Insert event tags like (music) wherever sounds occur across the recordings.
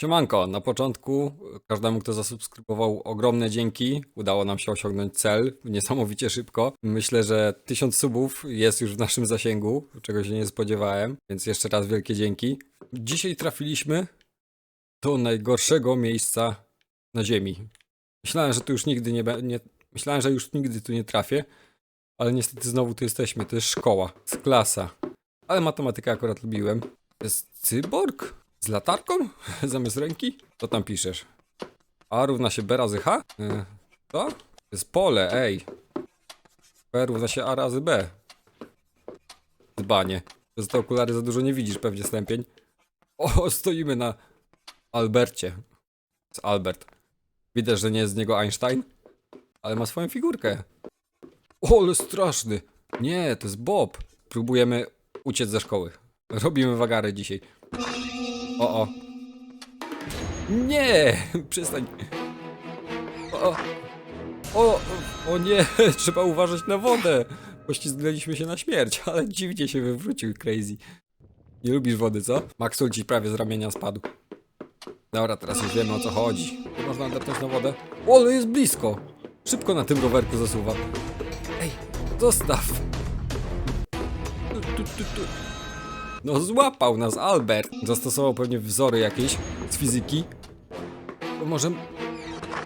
Siemanko, na początku każdemu, kto zasubskrybował, ogromne dzięki. Udało nam się osiągnąć cel niesamowicie szybko. Myślę, że 1000 subów jest już w naszym zasięgu, czego się nie spodziewałem, więc jeszcze raz wielkie dzięki. Dzisiaj trafiliśmy do najgorszego miejsca na Ziemi. Myślałem, że tu już nigdy nie będzie. Myślałem, że już nigdy tu nie trafię, ale niestety znowu tu jesteśmy. To jest szkoła, z klasa. Ale matematykę akurat lubiłem. To jest cyborg? Z latarką? (laughs) Zamiast ręki? Co tam piszesz? A równa się B razy H? Yy, co? To jest pole, ej. P równa się A razy B. Dbanie. Przez te okulary za dużo nie widzisz pewnie stępień. O, (laughs) stoimy na Albercie. Jest Albert. Widać, że nie jest z niego Einstein, ale ma swoją figurkę. O, ale straszny. Nie, to jest Bob. Próbujemy uciec ze szkoły. Robimy wagary dzisiaj. O, o. Nie! Przestań. O, o, o nie! (laughs) Trzeba uważać na wodę! Poślizgnęliśmy się na śmierć, (laughs) ale dziwnie się wywrócił Crazy. Nie lubisz wody, co? Maxul ci prawie z ramienia spadł. Dobra, teraz już wiemy o co chodzi. Można nadepnąć na wodę. O, jest blisko! Szybko na tym rowerku zasuwa. Ej, zostaw! Tu, tu, tu, tu. No złapał nas Albert. Zastosował pewnie wzory jakieś z fizyki. To może...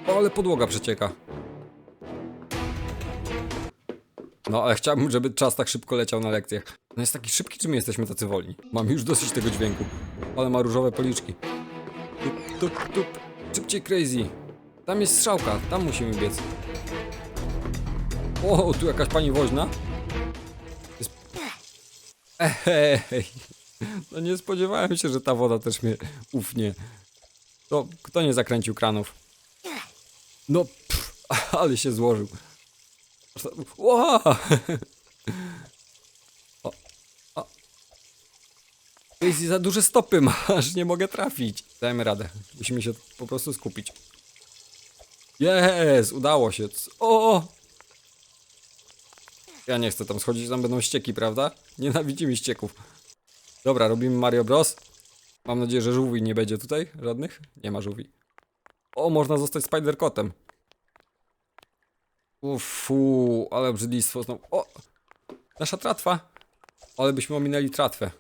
O, ale podłoga przecieka. No, ale chciałbym, żeby czas tak szybko leciał na lekcjach. No jest taki szybki, czy my jesteśmy tacy wolni? Mam już dosyć tego dźwięku. Ale ma różowe policzki. Tup, tup, tup. Szybciej, crazy. Tam jest strzałka, tam musimy biec. O, tu jakaś pani woźna. Ej, no nie spodziewałem się, że ta woda też mnie ufnie. To kto nie zakręcił kranów? No, pff, ale się złożył. Ła! O, o. Daisy, za duże stopy masz, nie mogę trafić. Dajmy radę, musimy się po prostu skupić. Jest, udało się. O! Ja nie chcę tam schodzić, tam będą ścieki, prawda? Nienawidzimy ścieków. Dobra, robimy Mario Bros. Mam nadzieję, że żółwi nie będzie tutaj żadnych. Nie ma żółwi. O, można zostać Spider-Kotem. Ufu, ale brzydlistwo znowu. O! Nasza tratwa. Ale byśmy ominęli tratwę.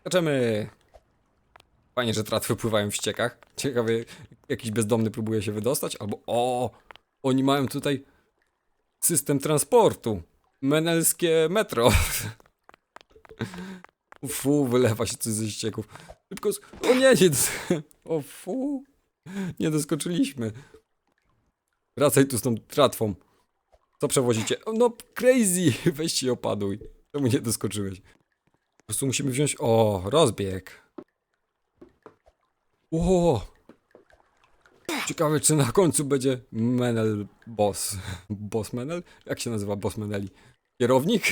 Skaczemy. Fajnie, że tratwy pływają w ściekach. Ciekawy, jakiś bezdomny próbuje się wydostać, albo o! Oni mają tutaj system transportu. Menelskie metro. (laughs) Fu, wylewa się coś ze ścieków. Szybko. O nie, nie. (laughs) O fu. Nie doskoczyliśmy. Wracaj tu z tą tratwą. Co przewozicie? No, crazy! (laughs) Weź się opaduj. Czemu nie doskoczyłeś? Po prostu musimy wziąć. O, rozbieg. O! Ciekawe, czy na końcu będzie Menel Boss. Boss Menel? Jak się nazywa Boss Meneli? Kierownik?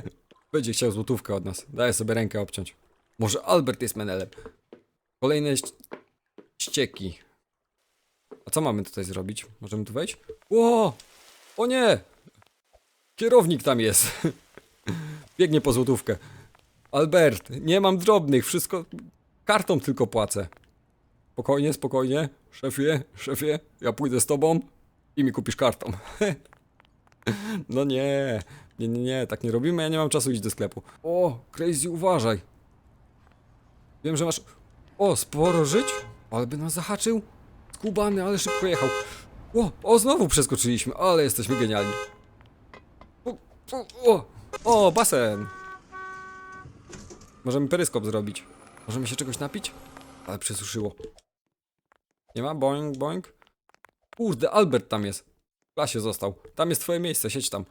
(laughs) Będzie chciał złotówkę od nas. Daję sobie rękę obciąć. Może Albert jest Menelem. Kolejne ścieki. A co mamy tutaj zrobić? Możemy tu wejść? Ło! O nie! Kierownik tam jest. (laughs) Biegnie po złotówkę. Albert, nie mam drobnych, wszystko kartą tylko płacę. Spokojnie, spokojnie. Szefie, szefie, ja pójdę z tobą i mi kupisz kartą. (laughs) no nie, nie, nie, nie, tak nie robimy, ja nie mam czasu iść do sklepu. O, Crazy, uważaj. Wiem, że masz... O, sporo żyć? Ale by nas zahaczył? Skubany, ale szybko jechał. O, o, znowu przeskoczyliśmy, ale jesteśmy genialni. O, o, o, o basen. Możemy peryskop zrobić. Możemy się czegoś napić? Ale przesuszyło. Nie ma? Boing, boing. Kurde, Albert tam jest. W klasie został. Tam jest twoje miejsce, siedź tam.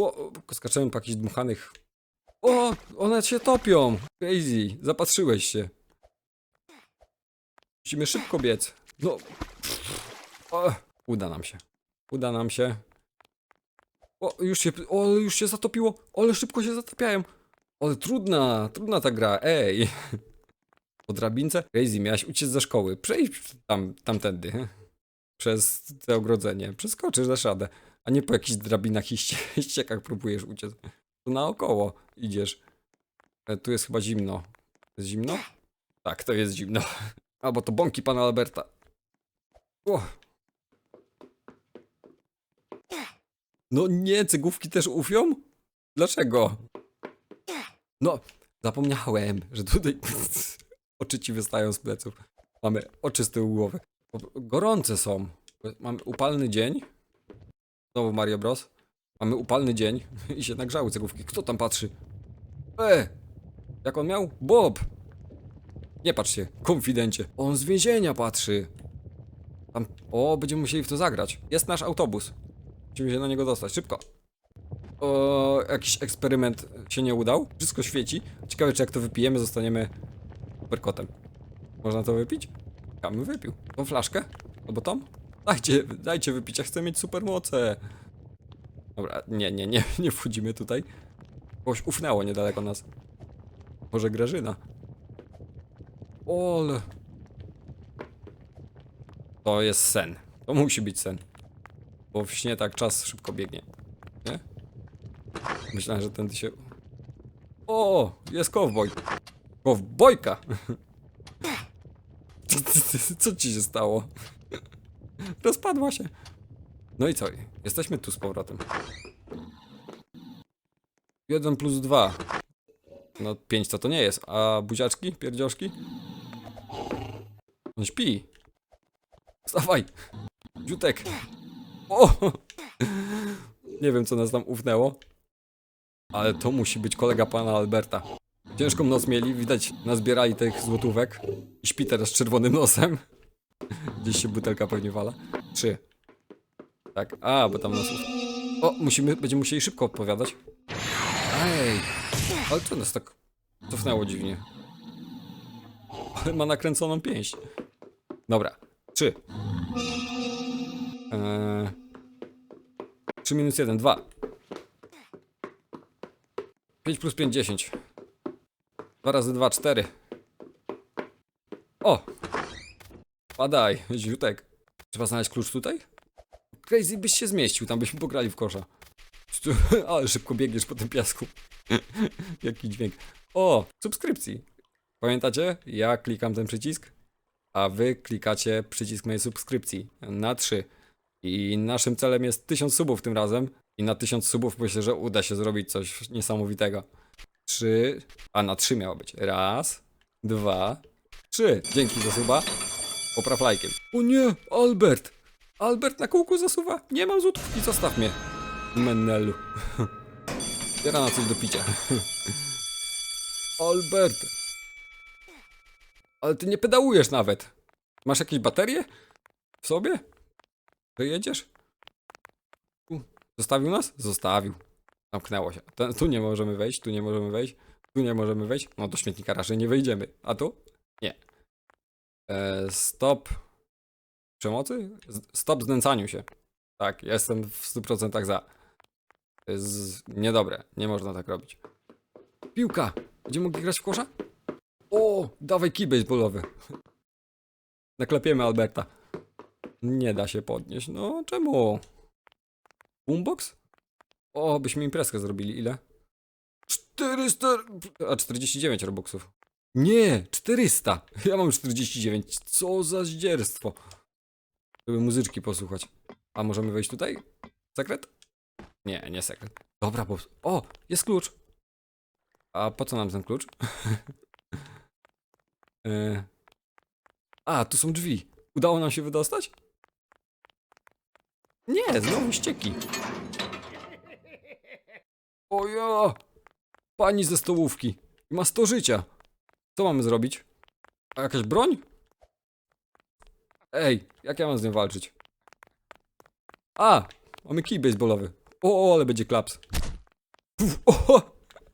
O, skaczemy po jakichś dmuchanych. O, one się topią. Crazy, zapatrzyłeś się. Musimy szybko biec. No. O, uda nam się. Uda nam się. O, już się, o, już się zatopiło. Ale szybko się zatapiają. Ale trudna, trudna ta gra, ej. Po drabince? Crazy, miałaś uciec ze szkoły. Przejdź tam, tamtędy. Przez te ogrodzenie. Przeskoczysz, dasz radę. A nie po jakichś drabinach i ście- (laughs) ściekach próbujesz uciec. To naokoło idziesz. E, tu jest chyba zimno. Jest zimno? Tak, to jest zimno. (laughs) Albo to bąki pana Alberta. O. No nie, cygówki też ufią? Dlaczego? No, zapomniałem, że tutaj (laughs) oczy ci wystają z pleców. Mamy oczy z tyłu głowy. Gorące są. Mamy upalny dzień. Znowu Mario Bros. Mamy upalny dzień (laughs) i się nagrzały cegówki. Kto tam patrzy? E! Jak on miał? Bob! Nie patrz się, konfidencie. On z więzienia patrzy. Tam... O, będziemy musieli w to zagrać. Jest nasz autobus. Musimy się na niego dostać. Szybko. O, jakiś eksperyment się nie udał. Wszystko świeci. Ciekawe, czy jak to wypijemy, zostaniemy superkotem. Można to wypić? Ja bym wypił. Tą flaszkę? Albo tą? Dajcie, dajcie wypić, ja chcę mieć supermoce. Dobra, nie, nie, nie, (laughs) nie wchodzimy tutaj. Kogoś ufnęło niedaleko nas. Może Grażyna. Ole. To jest sen. To musi być sen. Bo w śnie tak czas szybko biegnie. Nie? Myślałem, że tędy się... O, jest kowboj. Kowbojka! (laughs) Co ci się stało? Rozpadła się. No i co? Jesteśmy tu z powrotem. 1 plus 2. No 5 to to nie jest. A buziaczki? Pierdzioszki? On śpi. Wstawaj! Dziutek! O! Nie wiem co nas tam ufnęło. Ale to musi być kolega pana Alberta. Ciężką noc mieli, widać nazbierali tych złotówek. Śpi teraz z czerwonym nosem. Gdzieś się butelka pewnie wala. Trzy. Tak, a, bo tam uf- O, musimy, będziemy musieli szybko odpowiadać. Ej, ale co nas tak cofnęło dziwnie? Ale ma nakręconą pięść. Dobra, trzy. Eee... 3 minus 1, 2. 5 plus 5, 10. 2 razy 2, 4. O! Padaj, ziutek. Trzeba znaleźć klucz tutaj? Crazy byś się zmieścił, tam byśmy pograli w kosza. (laughs) Ale szybko biegniesz po tym piasku. (laughs) Jaki dźwięk. O, subskrypcji. Pamiętacie? Ja klikam ten przycisk, a wy klikacie przycisk mojej subskrypcji na 3. I naszym celem jest 1000 subów tym razem. I na 1000 subów myślę, że uda się zrobić coś niesamowitego. 3, a na 3 miało być. Raz, dwa, trzy. Dzięki za suba. Popraw lajkiem. O nie, Albert! Albert na kółku zasuwa. Nie mam złotówki, zostaw mnie. Menelu. (laughs) Biera na coś do picia. (laughs) Albert. Ale ty nie pedałujesz nawet. Masz jakieś baterie? W sobie? To jedziesz? U, Zostawił nas? Zostawił. Zamknęło się. Ten, tu nie możemy wejść, tu nie możemy wejść, tu nie możemy wejść. No do śmietnika raczej nie wejdziemy. A tu? Nie. E, stop. Przemocy? Stop znęcaniu się. Tak, jestem w 100% za. To niedobre. Nie można tak robić. Piłka! Będziemy mogli grać w kosza? O, dawaj kij baseballowy. (laughs) Naklepiemy Alberta. Nie da się podnieść. No, czemu? Boombox? O, byśmy imprezkę zrobili. Ile? 400... A, 49 robuxów. Nie, 400. (laughs) Ja mam 49. Co za zdzierstwo. Żeby muzyczki posłuchać. A możemy wejść tutaj? Sekret? Nie, nie sekret. Dobra, bo... O, jest klucz. A po co nam ten klucz? (laughs) E, A, tu są drzwi. Udało nam się wydostać? Nie, znowu ścieki. Ojo! Pani ze stołówki. Ma 100 życia. Co mamy zrobić? A jakaś broń? Ej, jak ja mam z nią walczyć? A! Mamy kij baseballowy. O, o, ale będzie klaps. Puf, o!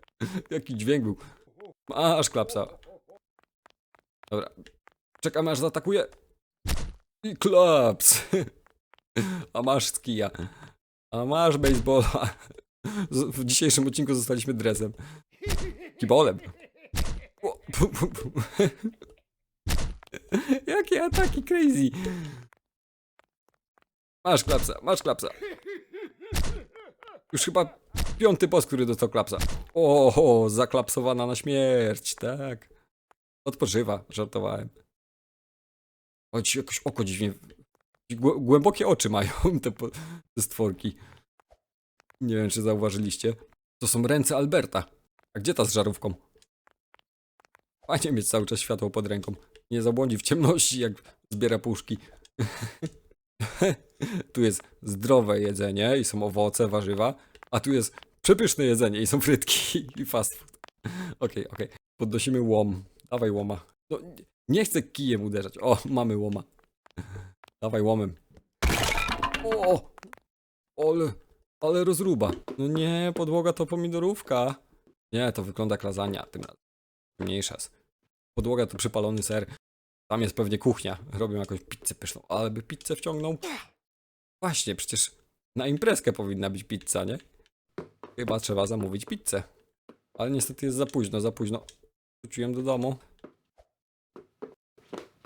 (laughs) Jaki dźwięk był. Masz klapsa. Dobra. Czekamy aż zaatakuje. I klaps. (laughs) A masz z kija. A masz baseballa. W dzisiejszym odcinku zostaliśmy dresem. Kibolem. (laughs) Jakie ataki crazy. Masz klapsa, masz klapsa. Już chyba piąty boss, który dostał klapsa. O, zaklapsowana na śmierć, tak. Odpoczywa, żartowałem. Choć jakoś oko dziwnie... Głę- Głębokie oczy mają te stworki. Nie wiem, czy zauważyliście. To są ręce Alberta. A gdzie ta z żarówką? Fajnie mieć cały czas światło pod ręką. Nie zabłądzi w ciemności, jak zbiera puszki. (laughs) tu jest zdrowe jedzenie i są owoce, warzywa, a tu jest przepyszne jedzenie i są frytki i fast food. Okej, okej. Podnosimy łom. Dawaj łoma. No, nie- chcę kijem uderzać. O, mamy łoma. Dawaj łomem. O! Ale, ale rozruba. No nie, podłoga to pomidorówka. Nie, to wygląda jak lasagna tym razem. Mniejsza jest. Podłoga to przypalony ser. Tam jest pewnie kuchnia. Robią jakąś pizzę pyszną. Ale by pizzę wciągnął? Właśnie, przecież na imprezkę powinna być pizza, nie? Chyba trzeba zamówić pizzę. Ale niestety jest za późno, za późno. Wróciłem do domu.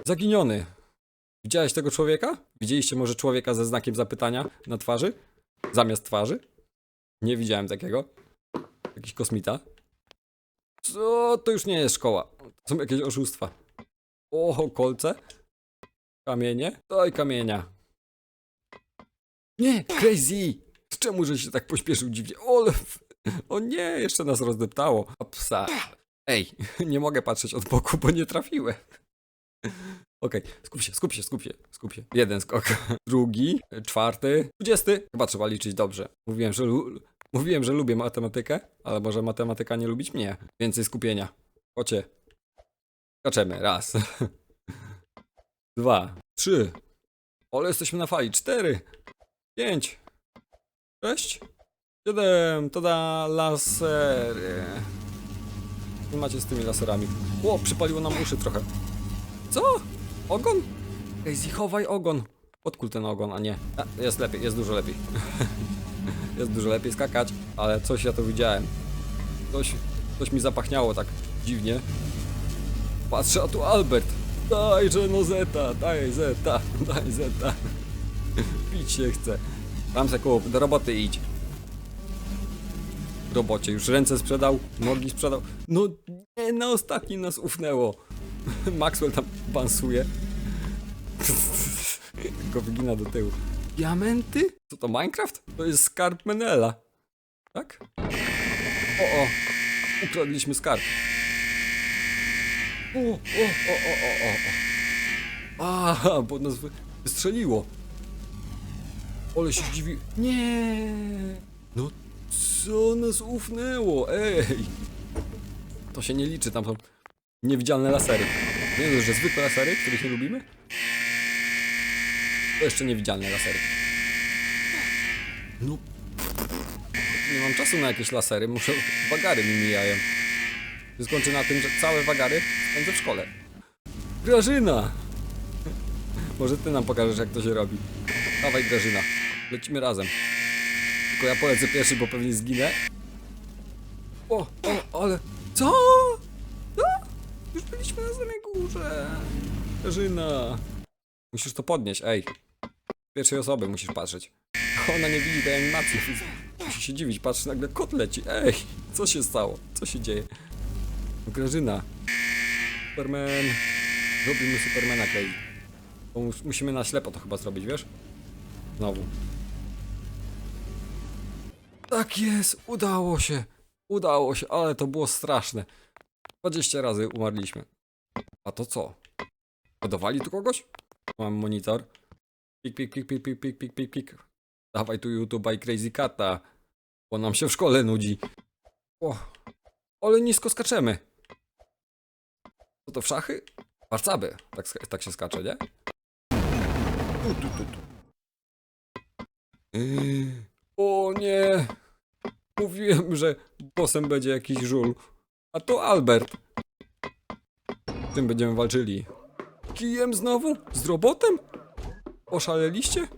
Zaginiony. Widziałeś tego człowieka? Widzieliście może człowieka ze znakiem zapytania na twarzy? Zamiast twarzy? Nie widziałem takiego. Jakiś kosmita. Co? To już nie jest szkoła. To są jakieś oszustwa. O, kolce. Kamienie? Daj kamienia. Nie, crazy! Czemu, że się tak pośpieszył dziwnie? O, ale... o nie, jeszcze nas rozdeptało. A psa. Ej, (laughs) nie mogę patrzeć od boku, bo nie trafiłem. Okej, skup się, skup się, skup się, skup się. Jeden skok. (laughs) Drugi, czwarty, dwudziesty. Chyba trzeba liczyć dobrze. Mówiłem, że, lu- mówiłem, że lubię matematykę, ale może matematyka nie lubić mnie. Więcej skupienia. Kocie. Skaczemy. Raz. (laughs) Dwa. Trzy. Ale jesteśmy na fali. Cztery. Pięć. Sześć. Siedem. To da lasery. Co macie z tymi laserami? O, przypaliło nam uszy trochę. Co? Ogon? Ej, chowaj ogon. Odkul ten ogon, a nie. A, jest lepiej, jest dużo lepiej. (laughs) jest dużo lepiej skakać, ale coś ja to widziałem. Coś, coś mi zapachniało tak dziwnie. Patrzę, a tu Albert. Dajże no Zeta, daj Zeta, (laughs) daj Zeta. (laughs) Pić się chce. Tam se kup, do roboty idź. Robocie już ręce sprzedał, nogi sprzedał. No nie, na ostatni nas ufnęło. (laughs) Maxwell tam bansuje. (laughs) Go wygina do tyłu. Diamenty? Co to Minecraft? To jest skarb Menela. Tak? O, o. Ukradliśmy skarb. O, o, o, o, o, o. A, bo nas wy- wystrzeliło. Ole się zdziwi. Nie. No co nas ufnęło? Ej. To się nie liczy, tam niewidzialne lasery. Nie dość, że zwykłe lasery, których nie lubimy? To jeszcze niewidzialne lasery. No. Nie mam czasu na jakieś lasery, muszę... Wagary mi mijają. To skończy na tym, że całe wagary spędzę w szkole. Grażyna! Może ty nam pokażesz, jak to się robi. Dawaj, Grażyna. Lecimy razem. Tylko ja polecę pierwszy, bo pewnie zginę. O, o, ale... Co? Byliśmy na samej górze. Grażyna. Musisz to podnieść, ej. Pierwszej osoby musisz patrzeć. Ona nie widzi tej animacji. Musi się dziwić, patrz, nagle kot leci. Ej, co się stało? Co się dzieje? Grażyna. Superman. Robimy Supermana. Bo mus- musimy na ślepo to chyba zrobić, wiesz? Znowu. Tak jest, udało się. Udało się, ale to było straszne. 20 razy umarliśmy. A to co? Hodowali tu kogoś? Mam monitor. Pik, pik, pik, pik, pik, pik, pik, pik, pik. Dawaj tu YouTube i Crazy Cata. Bo nam się w szkole nudzi. O, ale nisko skaczemy. Co to w szachy? Warcaby. Tak, tak się skacze, nie? Tu, tu, tu. Yy. O nie! Mówiłem, że bossem będzie jakiś żul. A to Albert. Tym będziemy walczyli. Kijem znowu? Z robotem? Oszaleliście?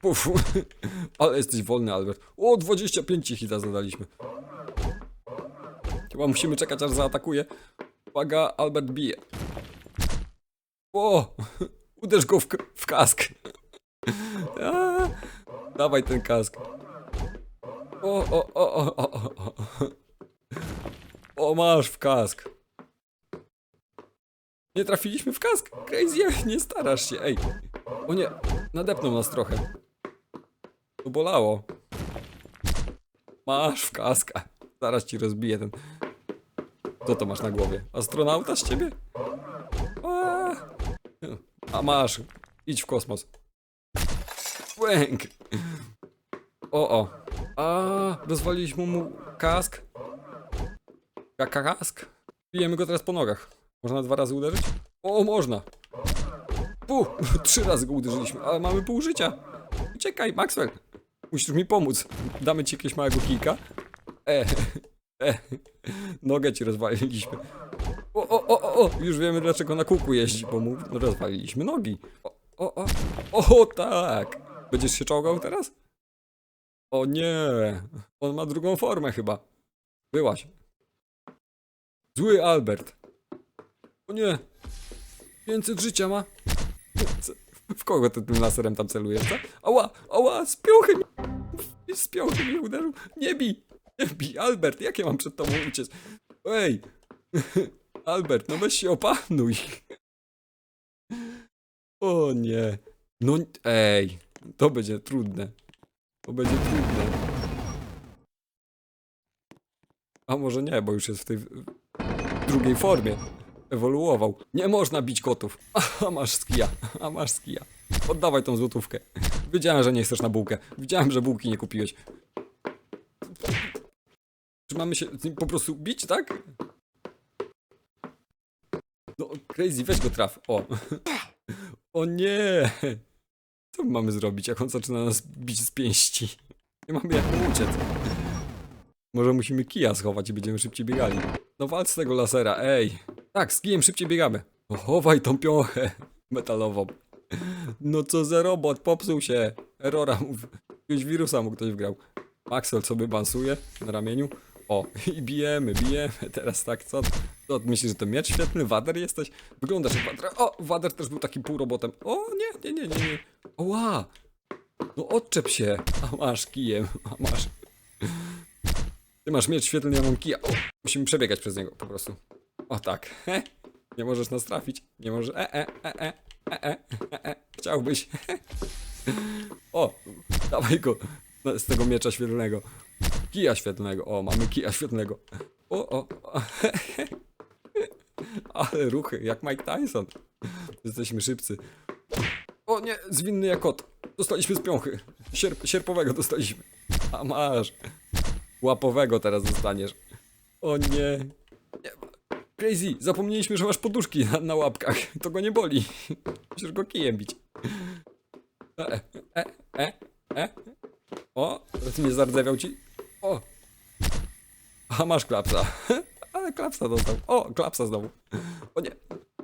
Puf, (laughs) ale jesteś wolny, Albert. O, 25 hita zadaliśmy. Chyba musimy czekać, aż zaatakuje. Uwaga, Albert bije. O, (laughs) uderz go w, w kask. (laughs) A, dawaj ten kask. O, o, o, o, o, o, o. Masz w kask. Nie trafiliśmy w kask? Crazy, (laughs) nie starasz się, ej. O nie, nadepnął nas trochę. To bolało. Masz w kaska. (laughs) Zaraz ci rozbiję ten... Co to masz na głowie? Astronauta z ciebie? A, A masz. Idź w kosmos. Łęk. O, o. A, rozwaliliśmy mu kask. Ka- kask? Bijemy go teraz po nogach. Można dwa razy uderzyć? O, można. Pu, (laughs) trzy razy go uderzyliśmy, ale mamy pół życia. Czekaj, Maxwell. Musisz mi pomóc. Damy ci jakiegoś małego kilka. E, (laughs) e, nogę ci rozwaliliśmy. O, o, o, o, już wiemy dlaczego na kółku jeździ, bo mu rozwaliliśmy nogi. O, o, o, o, tak. Będziesz się czołgał teraz? O nie, on ma drugą formę chyba. Byłaś. Zły Albert. O nie, 500 życia ma. W kogo ty tym laserem tam celujesz, co? Ała, ała, z piąchy mi... Z piąchy mi uderzył. Nie bij, nie bij, Albert, jak ja mam przed tobą uciec? Ej, (laughs) Albert, no weź się opanuj. O nie. No, ej, to będzie trudne. To będzie trudne. A może nie, bo już jest w tej drugiej formie. Ewoluował. Nie można bić kotów. (laughs) A masz skija, a masz skija. Oddawaj tą złotówkę. Wiedziałem, że nie chcesz na bułkę. Widziałem, że bułki nie kupiłeś. Czy mamy się po prostu bić, tak? No, crazy, weź go traf. O. (laughs) O nie. Co my mamy zrobić, jak on zaczyna nas bić z pięści? Nie mamy jak uciec. Może musimy kija schować i będziemy szybciej biegali. No walcz z tego lasera, ej. Tak, z kijem szybciej biegamy. No, chowaj tą piąchę (laughs) metalową. No co za robot, popsuł się. Errora, jakiegoś wirusa mu ktoś wgrał. Maxwell sobie bansuje na ramieniu. O, (laughs) i bijemy, bijemy. Teraz tak, co? Co, myślisz, że to miecz świetny? Wader jesteś? Wyglądasz jak Wader. O, Wader też był takim półrobotem. O, nie, nie, nie, nie, nie. Oła! No odczep się. A masz kijem, a masz. Ty masz miecz świetlny, ja mam kija. O, musimy przebiegać przez niego po prostu. O tak. He. Nie możesz nas trafić. Nie możesz. E, e, e, e, e, e, e, e. Chciałbyś. (laughs) O, dawaj go z tego miecza świetlnego. Kija świetlnego. O, mamy kija świetlnego. O, o, o. (laughs) Ale ruchy, jak Mike Tyson. Jesteśmy szybcy. O nie, zwinny jak kot. Dostaliśmy z piąchy. Sierp, sierpowego dostaliśmy. A masz. Łapowego teraz dostaniesz. O nie. nie. Crazy, zapomnieliśmy, że masz poduszki na, na łapkach. To go nie boli. (laughs) Musisz go kijem bić. E, e, e, e. O, teraz mnie zardzewiał ci. O. A masz klapsa. (laughs) Ale klapsa dostał. O, klapsa znowu. O nie,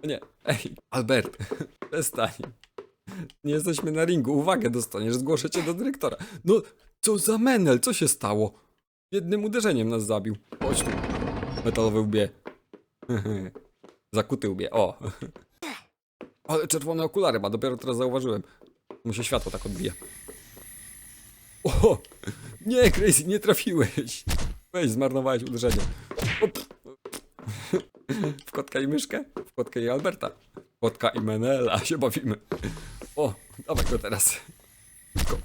o nie. Ej, Albert, (laughs) przestań. Nie jesteśmy na ringu. Uwagę dostaniesz, zgłoszę cię do dyrektora. No, co za menel, co się stało? Jednym uderzeniem nas zabił. Chodź tu. Metalowe łbie. (laughs) Zakuty łbie, o. (laughs) Ale czerwone okulary ma, dopiero teraz zauważyłem. Mu się światło tak odbija. O! Nie, Crazy, nie trafiłeś. Weź, zmarnowałeś uderzenie. Op. (laughs) W kotka i myszkę? W kotkę i Alberta. Kotka i Menela się bawimy. O, dawaj go teraz. Szybko.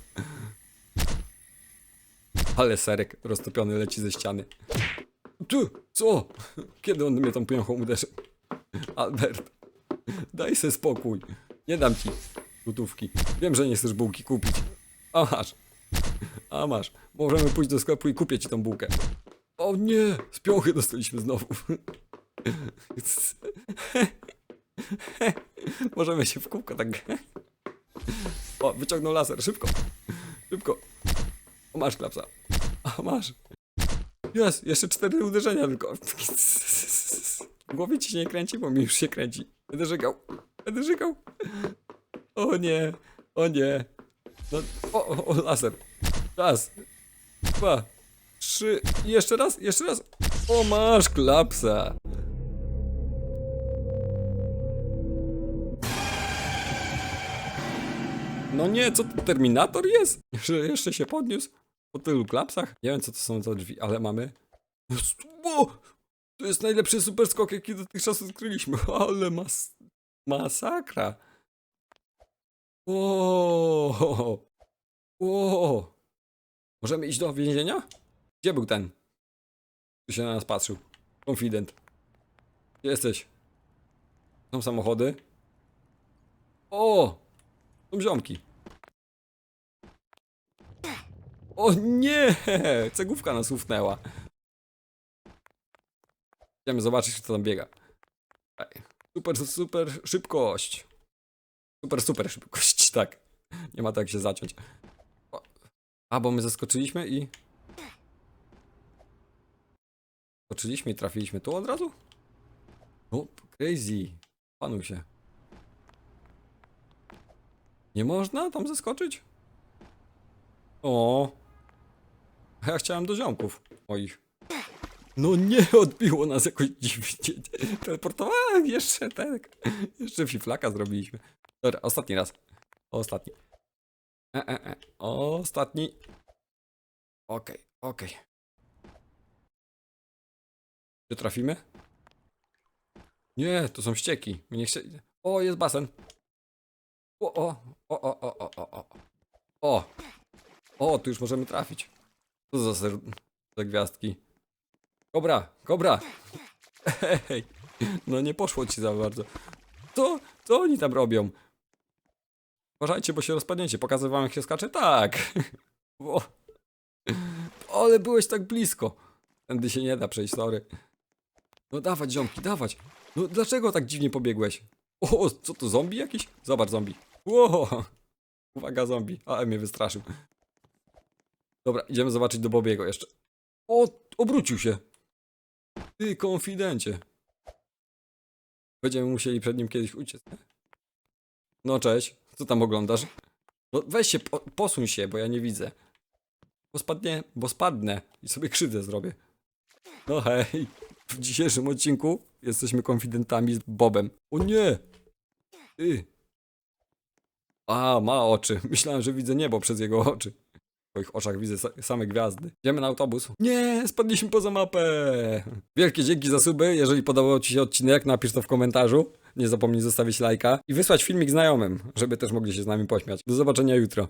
Ale serek roztopiony leci ze ściany. Tu, co? Kiedy on mnie tą piąchą uderzy? Albert, daj se spokój. Nie dam ci gotówki. Wiem, że nie chcesz bułki kupić. A masz. A masz. Możemy pójść do sklepu i kupię ci tą bułkę. O nie! Z piąchy dostaliśmy znowu. Możemy się w kółko tak... O, wyciągnął laser, szybko. Szybko. O, masz klapsa. Masz. Jest, jeszcze cztery uderzenia tylko. W głowie ci się nie kręci, bo mi już się kręci. Będę żygał. Będę żygał. O nie, o nie. No, o, o, o laser. Raz, dwa, trzy. Jeszcze raz, jeszcze raz. O, masz klapsa. No nie, co to Terminator jest? Jeszcze, jeszcze się podniósł po tylu klapsach. Nie wiem, co to są za drzwi, ale mamy... O! To jest najlepszy super skok, jaki dotychczas odkryliśmy. (laughs) Ale mas... masakra. O, o. Możemy iść do więzienia? Gdzie był ten? Tu się na nas patrzył. Konfident. Gdzie jesteś? Są samochody. O! Są ziomki. O nie! (laughs) Cegówka nas ufnęła. Idziemy zobaczyć, kto tam biega. Super, super szybkość. Super, super szybkość, (laughs) tak. Nie ma to jak się zaciąć. A, bo my zaskoczyliśmy i... Skoczyliśmy i trafiliśmy tu od razu? O, crazy. Panuj się. Nie można tam zeskoczyć? O. A Ja chciałem do ziomków moich. No nie, odbiło nas jakoś dziwnie. Teleportowałem jeszcze tak. Jeszcze fiflaka zrobiliśmy. Dobra, ostatni raz. Ostatni. E, e, e. Ostatni. Okej, okej. Czy trafimy? Nie, to są ścieki. O, jest basen. O, o, o, o, o, o, o. O, o, tu już możemy trafić. Co za, ser... za gwiazdki? Kobra, kobra! (laughs) Hej, no nie poszło ci za bardzo. Co, co oni tam robią? Uważajcie, bo się rozpadniecie. Pokażę wam jak się skacze? Tak. (laughs) O. Ale byłeś tak blisko. Tędy się nie da przejść, sorry. No dawać, ziomki, dawać. No dlaczego tak dziwnie pobiegłeś? O, co to, zombie jakiś? Zobacz, zombie. Ło! Uwaga, zombie. Ale mnie wystraszył. Dobra, idziemy zobaczyć do Bobiego jeszcze. O, obrócił się. Ty, konfidencie. Będziemy musieli przed nim kiedyś uciec. No, cześć. Co tam oglądasz? No, weź się, po, posuń się, bo ja nie widzę. Bo spadnie, bo spadnę i sobie krzywdę zrobię. No hej. W dzisiejszym odcinku jesteśmy konfidentami z Bobem. O nie! Ty. A, ma oczy. Myślałem, że widzę niebo przez jego oczy. Twoich oczach widzę sa- same gwiazdy. Idziemy na autobus. Nie, spadliśmy poza mapę. Wielkie dzięki za suby. Jeżeli podobał Ci się odcinek, napisz to w komentarzu. Nie zapomnij zostawić lajka i wysłać filmik znajomym, żeby też mogli się z nami pośmiać. Do zobaczenia jutro.